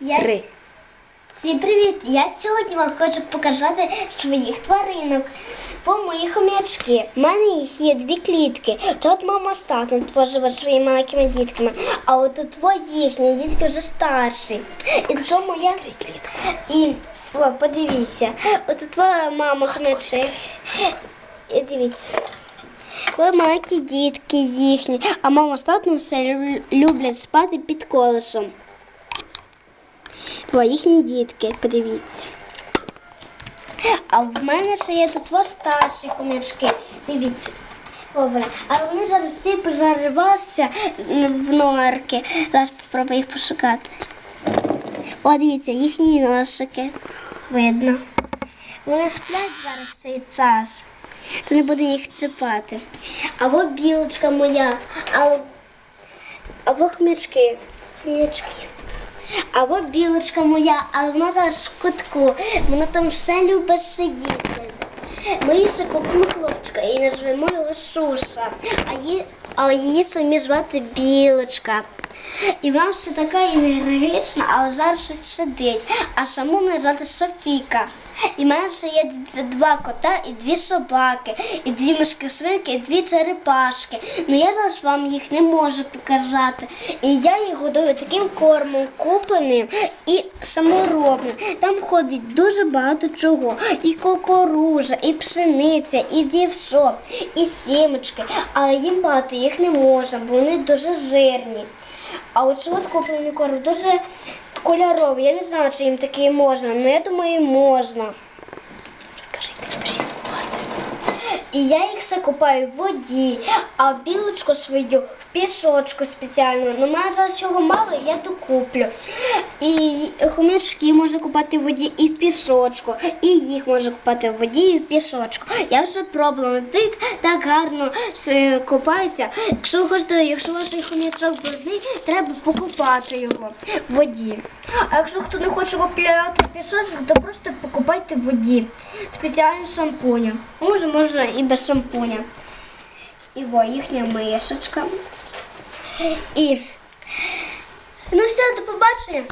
Я... Три. Всім привіт! Я сьогодні вам хочу показати своїх тваринок. По мої хомячки. У мене їх є дві клітки. Тут мама з татом теж живе своїми маленькими дітками. А от тут їхні дітки вже старші. І тому я і о, подивіться, от твоя мама хомячок. І дивіться. Ви маленькі дітки їхні, а мама з татом все люблять спати під колесом. Бо їхні дітки, подивіться. А в мене ще є тут два старші хомячки. Дивіться. Вони. Але вони зараз всі пожарувалися в норки. Зараз спробую їх пошукати. О, дивіться, їхні носики. Видно. Вони сплять зараз цей час. То не буде їх чіпати. Або білочка моя, або, або хмячки. Хмячки. Або білочка моя, але вона зараз в кутку. Вона там все любить сидіти. Ми її ще купимо хлопчика і назвемо його Суша. А її, а її самі звати Білочка. І вона все така енергічна, але зараз щось сидить. А саму мене звати Софіка. І в мене ще є два кота і дві собаки, і дві мишки свинки, і дві черепашки. Ну я зараз вам їх не можу показати. І я їх годую таким кормом купленим і саморобним. Там ходить дуже багато чого. І кукуружа, і пшениця, і вівсо, і сімочки. Але їм багато їх не можна, бо вони дуже жирні. А от от куплений корм дуже кольоровий. Я не знаю, чи їм такий можна, але я думаю, можна. Розкажи, ти? І я їх ще купаю в воді, а білочку свою в пісочку спеціально. Ну, мене зараз цього мало, я докуплю. І хомячки можна купати в воді і в пісочку, і їх можна купати в воді і в пісочку. Я вже пробувала, так, так гарно купаюся. Якщо хочете, якщо ваш хомячок брудний, треба покупати його в воді. А якщо хто не хоче купляти пісочок, то просто покупайте в воді спеціальним шампунем. Може, можна і без шампуня. І во, їхня мишечка. І ну все, до побачення.